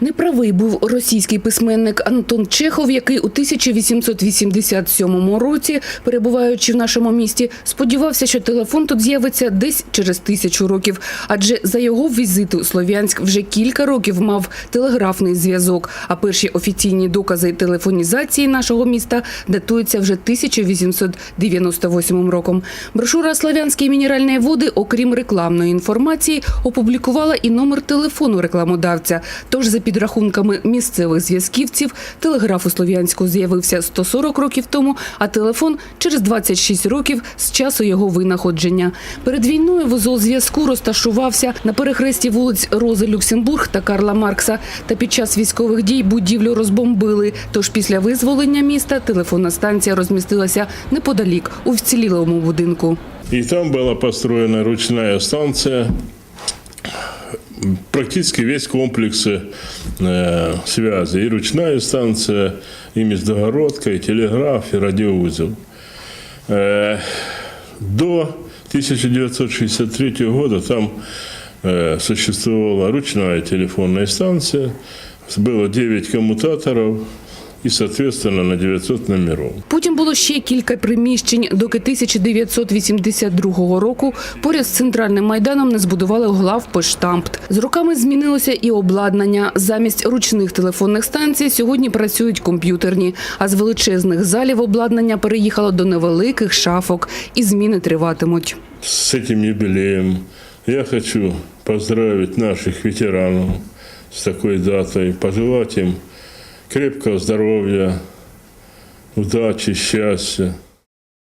Неправий був російський письменник Антон Чехов, який у 1887 році, перебуваючи в нашому місті, сподівався, що телефон тут з'явиться десь через тисячу років. Адже за його візиту Слов'янськ вже кілька років мав телеграфний зв'язок. А перші офіційні докази телефонізації нашого міста датуються вже 1898 роком. Брошура «Славянські мінеральні води», окрім рекламної інформації, опублікувала і номер телефону рекламодавця. Тож, за підрахунками місцевих зв'язківців, телеграф у Слов'янську з'явився 140 років тому, а телефон через 26 років з часу його винаходження. Перед війною вузол зв'язку розташувався на перехресті вулиць Рози Люксембург та Карла Маркса. Та під час військових дій будівлю розбомбили. Тож після визволення міста телефонна станція розмістилася неподалік у вцілілому будинку. И там была построена ручная станция Практически весь комплекс э, связи. И ручная станция, и междугородка, и телеграф, и радиоузел. Э, до 1963 года там э, существовала ручная телефонная станция. Было 9 коммутаторов и, соответственно, на 900 номеров. Потім було ще кілька приміщень, доки 1982 року поряд з центральним майданом не збудували главпоштамт. З роками змінилося і обладнання. Замість ручних телефонних станцій сьогодні працюють комп'ютерні, а з величезних залів обладнання переїхало до невеликих шафок, і зміни триватимуть. с этим юбилеем. Я хочу поздравить наших ветеранов с такой датой, пожелать им крепкого здоровья, удачи, счастья,